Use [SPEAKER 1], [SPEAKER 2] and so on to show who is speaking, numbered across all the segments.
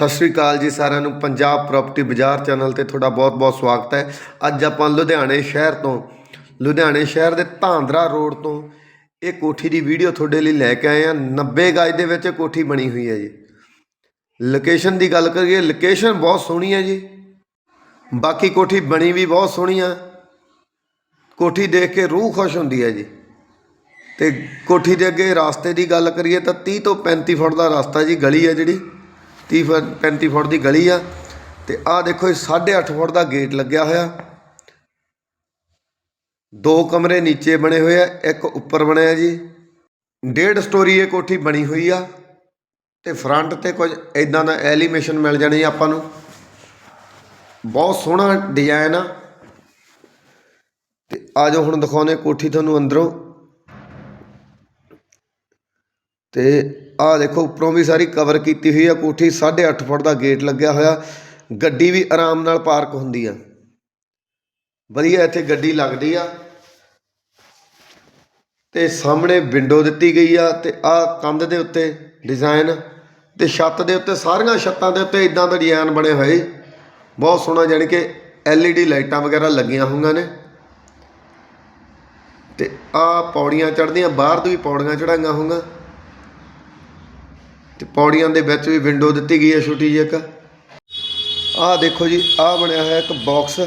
[SPEAKER 1] ਸਤਿ ਸ਼੍ਰੀ ਅਕਾਲ ਜੀ ਸਾਰਿਆਂ ਨੂੰ। ਪੰਜਾਬ ਪ੍ਰਾਪਰਟੀ ਬਾਜ਼ਾਰ ਚੈਨਲ ਤੇ ਤੁਹਾਡਾ ਬਹੁਤ-ਬਹੁਤ ਸਵਾਗਤ ਹੈ। ਅੱਜ ਆਪਾਂ ਲੁਧਿਆਣੇ ਸ਼ਹਿਰ ਤੋਂ, ਲੁਧਿਆਣੇ ਸ਼ਹਿਰ ਦੇ ਧਾਂਦਰਾ ਰੋਡ ਤੋਂ ਇਹ ਕੋਠੀ ਦੀ ਵੀਡੀਓ ਤੁਹਾਡੇ ਲਈ ਲੈ ਕੇ ਆਏ ਆ 90 ਗਜ ਦੇ ਵਿੱਚ ਇਹ ਕੋਠੀ ਬਣੀ ਹੋਈ ਹੈ ਜੀ। ਲੋਕੇਸ਼ਨ ਦੀ ਗੱਲ ਕਰੀਏ ਲੋਕੇਸ਼ਨ ਬਹੁਤ ਸੋਹਣੀ ਹੈ ਜੀ। ਬਾਕੀ ਕੋਠੀ ਬਣੀ ਵੀ ਬਹੁਤ ਸੋਹਣੀ ਆ। ਕੋਠੀ ਦੇਖ ਕੇ ਰੂਹ ਖੁਸ਼ ਹੁੰਦੀ ਹੈ ਜੀ। ਤੇ ਕੋਠੀ ਦੇ ਅੱਗੇ ਰਾਸਤੇ ਦੀ ਗੱਲ ਕਰੀਏ ਤਾਂ 30 ਤੋਂ 35 ਫੁੱਟ ਦਾ ਰਸਤਾ ਜੀ, ਗਲੀ ਹੈ ਜਿਹੜੀ। 30 ਫੁੱਟ 35 ਫੁੱਟ ਦੀ ਗਲੀ ਆ ਤੇ ਆਹ ਦੇਖੋ ਇਹ 8.5 ਫੁੱਟ ਦਾ ਗੇਟ ਲੱਗਿਆ ਹੋਇਆ। ਦੋ ਕਮਰੇ ਨੀਚੇ ਬਣੇ ਹੋਏ ਆ, ਇੱਕ ਉੱਪਰ ਬਣਿਆ ਜੀ। ਡੇਢ ਸਟੋਰੀ ਇਹ ਕੋਠੀ ਬਣੀ ਹੋਈ ਆ ਤੇ ਫਰੰਟ ਤੇ ਕੁਝ ਇਦਾਂ ਦਾ ਐਲੀਮੇਸ਼ਨ ਮਿਲ ਜਾਣੀ ਆਪਾਂ ਨੂੰ। ਬਹੁਤ ਸੋਹਣਾ ਡਿਜ਼ਾਈਨ ਆ। ਤੇ ਆਜੋ ਹੁਣ ਦਿਖਾਉਨੇ ਕੋਠੀ ਤੁਹਾਨੂੰ ਅੰਦਰੋਂ। ਤੇ ਆਹ ਦੇਖੋ, ਉੱਪਰੋਂ ਵੀ ਸਾਰੀ ਕਵਰ ਕੀਤੀ ਹੋਈ ਆ, ਕੋਠੀ 8.5 ਫੁੱਟ ਦਾ ਗੇਟ ਲੱਗਿਆ ਹੋਇਆ। ਗੱਡੀ ਵੀ ਆਰਾਮ ਨਾਲ ਪਾਰਕ ਹੁੰਦੀ ਆ। ਵਧੀਆ ਇੱਥੇ ਗੱਡੀ ਲੱਗਦੀ ਆ। ਤੇ ਸਾਹਮਣੇ ਵਿੰਡੋ ਦਿੱਤੀ ਗਈ ਆ ਤੇ ਆਹ ਕੰਧ ਦੇ ਉੱਤੇ ਡਿਜ਼ਾਈਨ ਤੇ ਛੱਤ ਦੇ ਉੱਤੇ, ਸਾਰੀਆਂ ਛੱਤਾਂ ਦੇ ਉੱਤੇ ਇਦਾਂ ਦਾ ਡਿਜ਼ਾਈਨ ਬਣੇ ਹੋਏ। ਬਹੁਤ ਸੋਹਣਾ ਜਾਣੀ ਕਿ LED ਲਾਈਟਾਂ ਵਗੈਰਾ ਲੱਗੀਆਂ ਹੋਈਆਂ ਨੇ। ਤੇ ਆਹ ਪੌੜੀਆਂ ਚੜ੍ਹਦੀਆਂ, ਬਾਹਰ ਤੋਂ ਵੀ ਪੌੜੀਆਂ ਚੜਾਈਆਂ ਹੋਈਆਂ। ਤੇ ਪੌੜੀਆਂ ਦੇ ਵਿੱਚ ਵੀ ਵਿੰਡੋ ਦਿੱਤੀ ਗਈ ਹੈ ਛੋਟੀ ਜਿਹੀ ਇੱਕ। ਆਹ ਦੇਖੋ ਜੀ, ਆਹ ਬਣਿਆ ਹੋਇਆ ਇੱਕ ਬਾਕਸ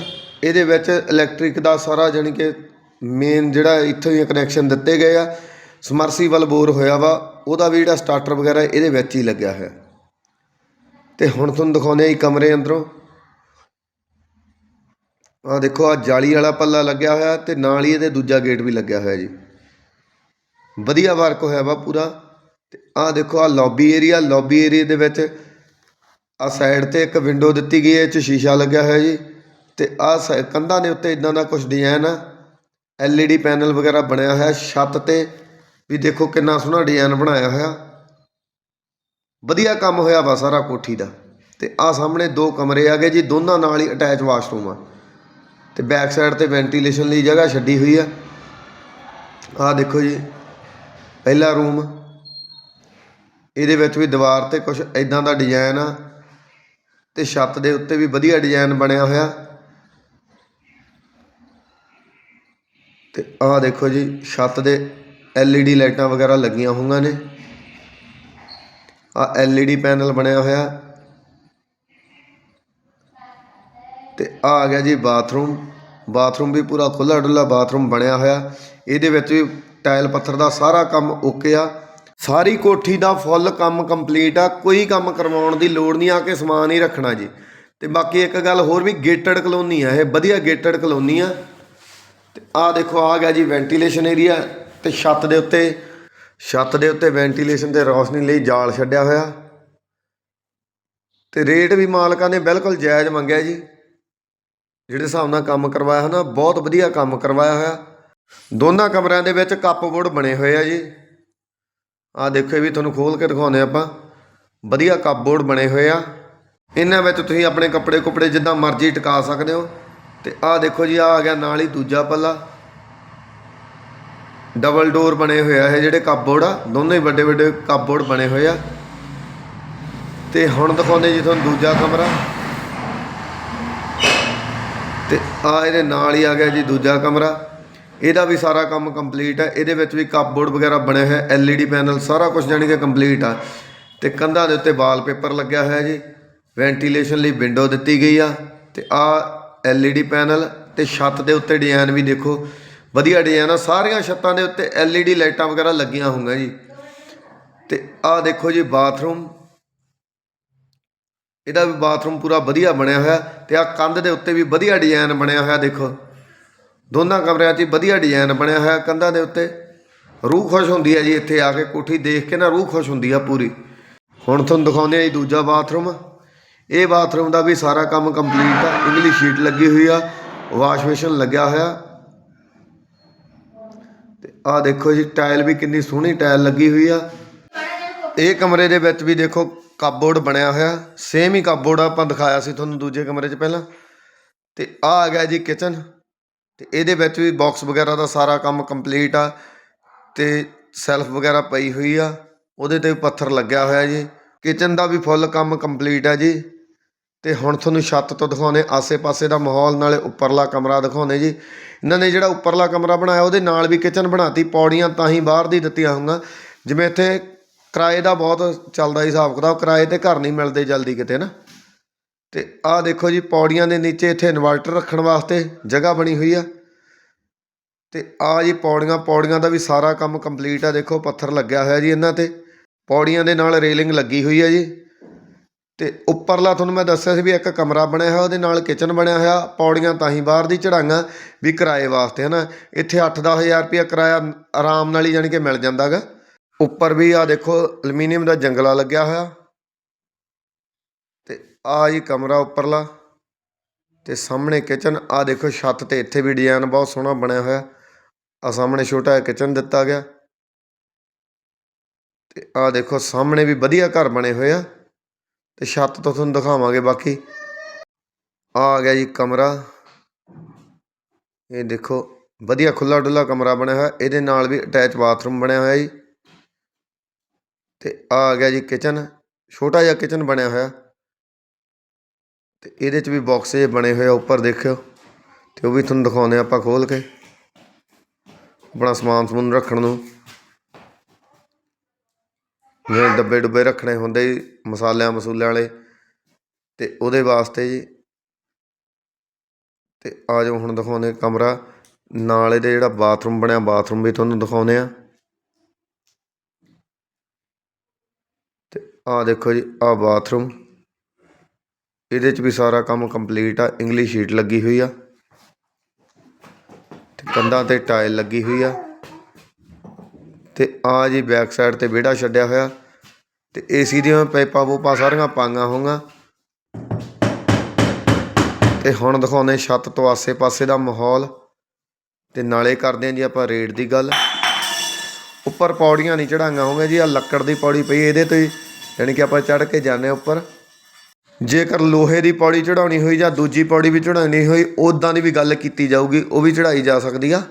[SPEAKER 1] ਇਹਦੇ ਵਿੱਚ ਇਲੈਕਟ੍ਰਿਕ ਦਾ ਸਾਰਾ ਜਾਣੀ ਕਿ ਮੇਨ ਜਿਹੜਾ ਇੱਥੋਂ ਹੀ ਕਨੈਕਸ਼ਨ ਦਿੱਤੇ ਗਏ ਆ। ਸਮਰਸੀਬਲ ਬੋਰ ਹੋਇਆ ਵਾ, ਉਹਦਾ ਵੀ ਜਿਹੜਾ ਸਟਾਰਟਰ ਵਗੈਰਾ ਇਹਦੇ ਵਿੱਚ ਹੀ ਲੱਗਿਆ ਹੋਇਆ। ਤੇ ਹੁਣ ਤੁਹਾਨੂੰ ਦਿਖਾਉਂਦੇ ਆ ਜੀ ਕਮਰੇ ਅੰਦਰੋਂ। ਆਹ ਦੇਖੋ ਆ ਜਾਲੀ ਵਾਲਾ ਪੱਲਾ ਲੱਗਿਆ ਹੋਇਆ ਤੇ ਨਾਲ ਹੀ ਇਹਦੇ ਦੂਜਾ ਗੇਟ ਵੀ ਲੱਗਿਆ ਹੋਇਆ ਜੀ। ਵਧੀਆ ਵਰਕ ਹੋਇਆ ਵਾ ਪੂਰਾ। ਤੇ ਆਹ ਦੇਖੋ ਆ ਲੌਬੀ ਏਰੀਆ ਲੌਬੀ ਏਰੀਆ ਦੇ ਵਿੱਚ ਆ ਸਾਈਡ ਤੇ ਇੱਕ ਵਿੰਡੋ ਦਿੱਤੀ ਗਈ ਹੈ, ਇਹ 'ਚ ਸ਼ੀਸ਼ਾ ਲੱਗਿਆ ਹੋਇਆ ਜੀ। ਤੇ ਆ ਕੰਧਾਂ ਦੇ ਉੱਤੇ ਇਦਾਂ ਦਾ ਕੁਝ ਡਿਜ਼ਾਈਨ ਆ। LED ਪੈਨਲ ਵਗੈਰਾ ਬਣਿਆ ਹੋਇਆ, ਛੱਤ ਤੇ ਵੀ ਦੇਖੋ ਕਿੰਨਾ ਸੋਹਣਾ ਡਿਜ਼ਾਈਨ ਬਣਾਇਆ ਹੋਇਆ। ਵਧੀਆ ਕੰਮ ਹੋਇਆ ਵਾ ਸਾਰਾ ਕੋਠੀ ਦਾ। ਤੇ ਆ ਸਾਹਮਣੇ ਦੋ ਕਮਰੇ ਆ ਗਏ ਜੀ, ਦੋਨਾਂ ਨਾਲ ਹੀ ਅਟੈਚ ਵਾਸ਼ਰੂਮ ਆ। ਤੇ ਬੈਕ ਸਾਈਡ ਤੇ ਵੈਂਟੀਲੇਸ਼ਨ ਲਈ ਜਗ੍ਹਾ ਛੱਡੀ ਹੋਈ ਆ। ਆ ਦੇਖੋ ਜੀ, ਪਹਿਲਾ ਰੂਮ ਇਹਦੇ ਵਿੱਚ ਵੀ ਦੀਵਾਰ ਤੇ ਕੁਝ ਇਦਾਂ ਦਾ ਡਿਜ਼ਾਈਨ ਆ ਤੇ ਛੱਤ ਦੇ ਉੱਤੇ ਵੀ ਵਧੀਆ ਡਿਜ਼ਾਈਨ ਬਣਿਆ ਹੋਇਆ। ਤੇ ਆਹ ਦੇਖੋ ਜੀ, ਛੱਤ ਦੇ LED ਲਾਈਟਾਂ ਵਗੈਰਾ ਲੱਗੀਆਂ ਹੋਈਆਂ ਨੇ। ਆ LED ਪੈਨਲ ਬਣਿਆ ਹੋਇਆ। ਤੇ ਆ ਆ ਗਿਆ ਜੀ ਬਾਥਰੂਮ। ਬਾਥਰੂਮ ਵੀ ਪੂਰਾ ਖੁੱਲਾ ਡੁੱਲਾ ਬਾਥਰੂਮ ਬਣਿਆ ਹੋਇਆ। ਇਹਦੇ ਵਿੱਚ ਵੀ ਟਾਇਲ ਪੱਥਰ ਦਾ ਸਾਰਾ ਕੰਮ ਓਕੇ ਆ। ਸਾਰੀ ਕੋਠੀ ਦਾ ਫੁੱਲ ਕੰਮ ਕੰਪਲੀਟ ਆ, ਕੋਈ ਕੰਮ ਕਰਵਾਉਣ ਦੀ ਲੋੜ ਨਹੀਂ, ਆ ਕੇ ਸਮਾਨ ਹੀ ਰੱਖਣਾ ਜੀ। ਤੇ ਬਾਕੀ ਇੱਕ ਗੱਲ ਹੋਰ ਵੀ ਗੇਟਡ ਕਲੋਨੀ ਆ, ਇਹ ਵਧੀਆ ਗੇਟਡ ਕਲੋਨੀ ਆ। ਤੇ ਆ ਦੇਖੋ ਆ ਗਿਆ ਜੀ ਵੈਂਟੀਲੇਸ਼ਨ ਏਰੀਆ ਤੇ ਛੱਤ ਦੇ ਉੱਤੇ, ਛੱਤ ਦੇ ਉੱਤੇ ਵੈਂਟੀਲੇਸ਼ਨ ਤੇ ਰੌਸ਼ਨੀ ਲਈ ਜਾਲ ਛੱਡਿਆ ਹੋਇਆ। ਤੇ ਰੇਟ ਵੀ ਮਾਲਕਾਂ ਨੇ ਬਿਲਕੁਲ ਜਾਇਜ਼ ਮੰਗਿਆ ਜੀ। ਜਿਹੜੇ ਹਿਸਾਬ ਨਾਲ ਕੰਮ ਕਰਵਾਇਆ ਹੈ ਨਾ ਬਹੁਤ ਵਧੀਆ ਕੰਮ ਕਰਵਾਇਆ ਹੋਇਆ। ਦੋਨਾਂ ਕਮਰਿਆਂ ਦੇ ਵਿੱਚ ਕੱਪਬੋਰਡ ਬਣੇ ਹੋਏ ਆ ਜੀ। ਆ ਦੇਖੋ, ਇਹ ਵੀ ਤੁਹਾਨੂੰ ਖੋਲ ਕੇ ਦਿਖਾਉਂਦੇ ਆਪਾਂ। ਵਧੀਆ ਕੱਪਬੋਰਡ ਬਣੇ ਹੋਏ ਆ। ਇਹਨਾਂ ਵਿੱਚ ਤੁਸੀਂ ਆਪਣੇ ਕੱਪੜੇ ਕੁਪੜੇ ਜਿੱਦਾਂ ਮਰਜ਼ੀ ਟਿਕਾ ਸਕਦੇ ਹੋ। ਤੇ ਆਹ ਦੇਖੋ ਜੀ ਆ ਆ ਗਿਆ ਨਾਲ ਹੀ ਦੂਜਾ ਪੱਲਾ। ਡਬਲ ਡੋਰ ਬਣੇ ਹੋਏ ਆ ਇਹ ਜਿਹੜੇ ਕੱਪਬੋਰਡ ਆ। ਦੋਨੋਂ ਹੀ ਵੱਡੇ ਵੱਡੇ ਕੱਪਬੋਰਡ ਬਣੇ ਹੋਏ ਆ। ਤੇ ਹੁਣ ਦਿਖਾਉਂਦੇ ਜੀ ਤੁਹਾਨੂੰ ਦੂਜਾ ਕਮਰਾ। ਤੇ ਆ ਇਹਦੇ ਨਾਲ ਹੀ ਆ ਗਿਆ ਜੀ ਦੂਜਾ ਕਮਰਾ। ਇਹਦਾ ਵੀ ਸਾਰਾ ਕੰਮ ਕੰਪਲੀਟ ਹੈ। ਇਹਦੇ ਵਿੱਚ ਵੀ ਕੱਪਬੋਰਡ ਵਗੈਰਾ ਬਣੇ ਹੋਏ, LED ਪੈਨਲ ਸਾਰਾ ਕੁਝ ਜਾਣੀ ਕਿ ਕੰਪਲੀਟ ਆ। ਤੇ ਕੰਧਾਂ ਦੇ ਉੱਤੇ ਵਾਲਪੇਪਰ ਲੱਗਿਆ ਹੋਇਆ ਜੀ। ਵੈਂਟੀਲੇਸ਼ਨ ਲਈ ਵਿੰਡੋ ਦਿੱਤੀ ਗਈ ਆ। ਤੇ ਆ LED ਪੈਨਲ ਤੇ ਛੱਤ ਦੇ ਉੱਤੇ ਡਿਜ਼ਾਈਨ ਵੀ ਦੇਖੋ। ਵਧੀਆ ਡਿਜ਼ਾਈਨ ਆ। ਸਾਰੀਆਂ ਛੱਤਾਂ ਦੇ ਉੱਤੇ LED ਲਾਈਟਾਂ ਵਗੈਰਾ ਲੱਗੀਆਂ ਹੋਈਆਂ ਜੀ। ਤੇ ਆ ਦੇਖੋ ਜੀ ਬਾਥਰੂਮ। ਇਹਦਾ ਵੀ ਬਾਥਰੂਮ ਪੂਰਾ ਵਧੀਆ ਬਣਿਆ ਹੋਇਆ। ਤੇ ਆ ਕੰਧ ਦੇ ਉੱਤੇ ਵੀ ਵਧੀਆ ਡਿਜ਼ਾਈਨ ਬਣਿਆ ਹੋਇਆ, ਦੇਖੋ। ਦੋਨਾਂ ਕਮਰਿਆਂ 'ਚ ਹੀ ਵਧੀਆ ਡਿਜ਼ਾਈਨ ਬਣਿਆ ਹੋਇਆ ਕੰਧਾਂ ਦੇ ਉੱਤੇ। ਰੂਹ ਖੁਸ਼ ਹੁੰਦੀ ਹੈ ਜੀ ਇੱਥੇ ਆ ਕੇ ਕੋਠੀ ਦੇਖ ਕੇ ਨਾ ਰੂਹ ਖੁਸ਼ ਹੁੰਦੀ ਆ ਪੂਰੀ। ਹੁਣ ਤੁਹਾਨੂੰ ਦਿਖਾਉਂਦੇ ਆ ਜੀ ਦੂਜਾ ਬਾਥਰੂਮ। ਇਹ ਬਾਥਰੂਮ ਦਾ ਵੀ ਸਾਰਾ ਕੰਮ ਕੰਪਲੀਟ ਆ। ਇੰਗਲਿਸ਼ ਸ਼ੀਟ ਲੱਗੀ ਹੋਈ ਆ। ਵਾਸ਼ ਬੇਸ਼ਨ ਲੱਗਿਆ ਹੋਇਆ। ਤੇ ਆ ਦੇਖੋ ਜੀ, ਟਾਇਲ ਵੀ ਕਿੰਨੀ ਸੋਹਣੀ ਟਾਇਲ ਲੱਗੀ ਹੋਈ ਆ। ਇਹ ਕਮਰੇ ਦੇ ਵਿੱਚ ਵੀ ਦੇਖੋ ਕੱਪਬੋਰਡ ਬਣਿਆ ਹੋਇਆ। ਸੇਮ ਹੀ ਕੱਪਬੋਰਡ ਆਪਾਂ ਦਿਖਾਇਆ ਸੀ ਤੁਹਾਨੂੰ ਦੂਜੇ ਕਮਰੇ 'ਚ ਪਹਿਲਾਂ। ਤੇ ਆ ਆ ਗਿਆ ਜੀ ਕਿਚਨ ਅਤੇ ਇਹਦੇ ਵਿੱਚ ਵੀ ਬੋਕਸ ਵਗੈਰਾ ਦਾ ਸਾਰਾ ਕੰਮ ਕੰਪਲੀਟ ਆ ਅਤੇ ਸੈਲਫ ਵਗੈਰਾ ਪਈ ਹੋਈ ਆ, ਉਹਦੇ ਤੇ ਵੀ ਪੱਥਰ ਲੱਗਿਆ ਹੋਇਆ ਜੀ। ਕਿਚਨ ਦਾ ਵੀ ਫੁੱਲ ਕੰਮ ਕੰਪਲੀਟ ਆ ਜੀ। ਅਤੇ ਹੁਣ ਤੁਹਾਨੂੰ ਛੱਤ ਤੋਂ ਦਿਖਾਉਂਦੇ ਆਸੇ-ਪਾਸੇ ਦਾ ਮਾਹੌਲ, ਨਾਲੇ ਉੱਪਰਲਾ ਕਮਰਾ ਦਿਖਾਉਂਦੇ ਜੀ। ਇਹਨਾਂ ਨੇ ਜਿਹੜਾ ਉੱਪਰਲਾ ਕਮਰਾ ਬਣਾਇਆ, ਉਹਦੇ ਨਾਲ ਵੀ ਕਿਚਨ ਬਣਾਤੀ, ਪੌੜੀਆਂ ਤਾਂ ਹੀ ਬਾਹਰ ਦੀ ਦਿੱਤੀਆਂ ਹੋਈਆਂ। ਜਿਵੇਂ ਇੱਥੇ ਕਿਰਾਏ ਦਾ ਬਹੁਤ ਚੱਲਦਾ ਹਿਸਾਬ ਕਿਤਾਬ, ਕਿਰਾਏ ਤੇ ਘਰ ਨਹੀਂ ਮਿਲਦੇ ਜਲਦੀ ਕਿਤੇ ਨਾ। ਤੇ ਆਹ ਦੇਖੋ ਜੀ, ਪੌੜੀਆਂ ਦੇ ਨੀਚੇ ਇੱਥੇ ਇਨਵਰਟਰ ਰੱਖਣ ਵਾਸਤੇ ਜਗ੍ਹਾ ਬਣੀ ਹੋਈ ਆ। ਤੇ ਆ ਜੀ ਪੌੜੀਆਂ ਪੌੜੀਆਂ ਦਾ ਵੀ ਸਾਰਾ ਕੰਮ ਕੰਪਲੀਟ ਆ। ਦੇਖੋ, ਪੱਥਰ ਲੱਗਿਆ ਹੋਇਆ ਜੀ ਇਹਨਾਂ ਤੇ। ਪੌੜੀਆਂ ਦੇ ਨਾਲ ਰੇਲਿੰਗ ਲੱਗੀ ਹੋਈ ਆ ਜੀ। ਤੇ ਉੱਪਰਲਾ ਤੁਹਾਨੂੰ ਮੈਂ ਦੱਸਿਆ ਸੀ ਵੀ ਇੱਕ ਕਮਰਾ ਬਣਿਆ ਹੋਇਆ, ਉਹਦੇ ਨਾਲ ਕਿਚਨ ਬਣਿਆ ਹੋਇਆ। ਪੌੜੀਆਂ ਤਾਂ ਹੀ ਬਾਹਰ ਦੀ ਚੜਾਈਆਂ ਵੀ ਕਿਰਾਏ ਵਾਸਤੇ, ਹਨਾ। ਇੱਥੇ 8-10000 ਰੁਪਇਆ ਕਿਰਾਇਆ ਆਰਾਮ ਨਾਲ ਹੀ ਜਾਣੀ ਕਿ ਮਿਲ ਜਾਂਦਾਗਾ। ਉੱਪਰ ਵੀ ਆ ਦੇਖੋ ਐਲੂਮੀਨੀਅਮ ਦਾ ਜੰਗਲਾ ਲੱਗਿਆ ਹੋਇਆ। ਆ ਜੀ ਕਮਰਾ ਉੱਪਰਲਾ ਤੇ ਸਾਹਮਣੇ ਕਿਚਨ ਆ ਦੇਖੋ ਛੱਤ ਤੇ ਇੱਥੇ ਵੀ ਡਿਜ਼ਾਈਨ ਬਹੁਤ ਸੋਹਣਾ ਬਣਿਆ ਹੋਇਆ। ਆ ਸਾਹਮਣੇ ਛੋਟਾ ਜਿਹਾ ਕਿਚਨ ਦਿੱਤਾ ਗਿਆ। ਤੇ ਆ ਦੇਖੋ ਸਾਹਮਣੇ ਵੀ ਵਧੀਆ ਘਰ ਬਣੇ ਹੋਏ ਆ। ਤੇ ਛੱਤ ਤੋਂ ਤੁਹਾਨੂੰ ਦਿਖਾਵਾਂਗੇ ਬਾਕੀ। ਆ ਆ ਗਿਆ ਜੀ ਕਮਰਾ। ਇਹ ਦੇਖੋ ਵਧੀਆ ਖੁੱਲਾ ਡੁੱਲਾ ਕਮਰਾ ਬਣਿਆ ਹੋਇਆ। ਇਹਦੇ ਨਾਲ ਵੀ ਅਟੈਚ ਬਾਥਰੂਮ ਬਣਿਆ ਹੋਇਆ ਜੀ। ਤੇ ਆ ਆ ਗਿਆ ਜੀ ਕਿਚਨ ਛੋਟਾ ਜਿਹਾ ਕਿਚਨ ਬਣਿਆ ਹੋਇਆ। ਅਤੇ ਇਹਦੇ 'ਚ ਵੀ ਬੋਕਸ ਜਿਹੇ ਬਣੇ ਹੋਏ ਆ, ਉੱਪਰ ਦੇਖਿਓ। ਅਤੇ ਉਹ ਵੀ ਤੁਹਾਨੂੰ ਦਿਖਾਉਂਦੇ ਆਪਾਂ ਖੋਲ੍ਹ ਕੇ। ਆਪਣਾ ਸਮਾਨ ਸਮੂਨ ਰੱਖਣ ਨੂੰ। ਜਿਵੇਂ ਡੱਬੇ ਡੁੱਬੇ ਰੱਖਣੇ ਹੁੰਦੇ ਜੀ, ਮਸਾਲਿਆਂ, ਮਸੂਲਿਆਂ ਵਾਲੇ। ਅਤੇ ਉਹਦੇ ਵਾਸਤੇ ਜੀ। ਅਤੇ ਆ ਜਾਓ, ਹੁਣ ਦਿਖਾਉਂਦੇ ਕਮਰਾ। ਨਾਲ ਇਹਦੇ ਜਿਹੜਾ ਬਾਥਰੂਮ ਬਣਿਆ, ਬਾਥਰੂਮ ਵੀ ਤੁਹਾਨੂੰ ਦਿਖਾਉਂਦੇ ਆ ਤੇ ਆ ਦੇਖੋ ਜੀ, ਆ ਬਾਥਰੂਮ। ਇਹਦੇ 'ਚ ਵੀ ਸਾਰਾ ਕੰਮ ਕੰਪਲੀਟ ਆ ਇੰਗਲਿਸ਼ ਸ਼ੀਟ ਲੱਗੀ ਹੋਈ ਆ ਤੇ ਕੰਧਾਂ ਤੇ ਟਾਇਲ ਲੱਗੀ ਹੋਈ ਆ ਤੇ ਆ ਜੀ ਬੈਕ ਸਾਈਡ ਤੇ ਵਿਹੜਾ ਛੱਡਿਆ ਹੋਇਆ ਤੇ ਏਸੀ ਦੀਆਂ ਪਾਈਪਾਂ ਪੂਪਾਂ ਸਾਰੀਆਂ ਪਾਈਆਂ ਹੋਈਆਂ। ਤੇ ਹੁਣ ਦਿਖਾਉਂਦੇ ਛੱਤ ਤੋਂ ਆਸੇ-ਪਾਸੇ ਦਾ ਮਾਹੌਲ ਤੇ ਨਾਲੇ ਕਰਦੇ ਹਾਂ ਜੀ ਆਪਾਂ ਰੇਟ ਦੀ ਗੱਲ। ਉੱਪਰ ਪੌੜੀਆਂ ਨਹੀਂ ਚੜਾਈਆਂ ਹੋਣਗੀਆਂ ਜੀ ਆ ਲੱਕੜ ਦੀ ਪੌੜੀ ਪਈ ਇਹਦੇ ਤੇ ਯਾਨੀ ਕਿ ਆਪਾਂ ਚੜ ਕੇ ਜਾਂਦੇ ਹਾਂ ਉੱਪਰ। ਜੇਕਰ ਲੋਹੇ ਦੀ ਪੌੜੀ ਚੜਾਉਣੀ ਹੋਈ ਜਾਂ ਦੂਜੀ ਪੌੜੀ ਵੀ ਚੜਾਉਣੀ ਹੋਈ ਉਦਾਂ ਦੀ ਵੀ ਗੱਲ ਕੀਤੀ ਜਾਊਗੀ, ਉਹ ਵੀ ਚੜਾਈ ਜਾ ਸਕਦੀ ਆ।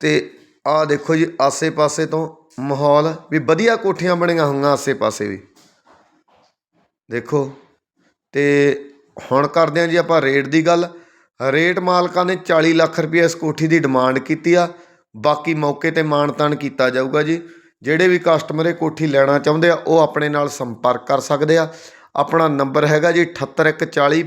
[SPEAKER 1] ਤੇ ਆਹ ਦੇਖੋ ਜੀ, ਆਸੇ-ਪਾਸੇ ਤੋਂ ਮਾਹੌਲ ਵੀ ਵਧੀਆ ਕੋਠੀਆਂ ਬਣੀਆਂ ਹੋਈਆਂ ਆਸੇ-ਪਾਸੇ ਵੀ। ਦੇਖੋ, ਤੇ ਹੁਣ ਕਰਦੇ ਹਾਂ ਜੀ ਆਪਾਂ ਰੇਟ ਦੀ ਗੱਲ। ਰੇਟ ਮਾਲਕਾਂ ਨੇ 40 ਲੱਖ ਰੁਪਏ ਇਸ ਕੋਠੀ ਦੀ ਡਿਮਾਂਡ ਕੀਤੀ ਆ। ਬਾਕੀ ਮੌਕੇ ਤੇ ਮਾਨਤਾਨ ਕੀਤਾ ਜਾਊਗਾ ਜੀ। ਜਿਹੜੇ ਵੀ ਕਸਟਮਰ ਇਹ ਕੋਠੀ ਲੈਣਾ ਚਾਹੁੰਦੇ ਆ, ਉਹ ਆਪਣੇ ਨਾਲ ਸੰਪਰਕ ਕਰ ਸਕਦੇ ਆ। ਆਪਣਾ ਨੰਬਰ ਹੈਗਾ ਜੀ 78140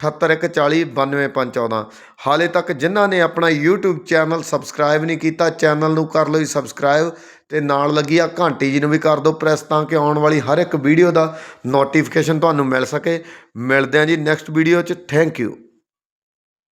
[SPEAKER 1] 78140 ਹਾਲੇ ਤੱਕ ਜਿਨ੍ਹਾਂ ਨੇ ਆਪਣਾ YouTube ਚੈਨਲ ਸਬਸਕ੍ਰਾਈਬ ਨਹੀਂ ਕੀਤਾ, ਚੈਨਲ ਨੂੰ ਕਰ ਲਓ ਜੀ ਸਬਸਕ੍ਰਾਈਬ ਤੇ ਨਾਲ ਲੱਗੀ ਆ ਘੰਟੀ ਜੀ ਨੂੰ ਵੀ ਕਰ ਦਿਓ ਪ੍ਰੈਸ ਤਾਂ ਕਿ ਆਉਣ ਵਾਲੀ ਹਰ ਇੱਕ ਵੀਡੀਓ ਦਾ ਨੋਟੀਫਿਕੇਸ਼ਨ ਤੁਹਾਨੂੰ ਮਿਲ ਸਕੇ। ਮਿਲਦੇ ਹਾਂ ਜੀ ਨੈਕਸਟ ਵੀਡੀਓ 'ਚ। Thank you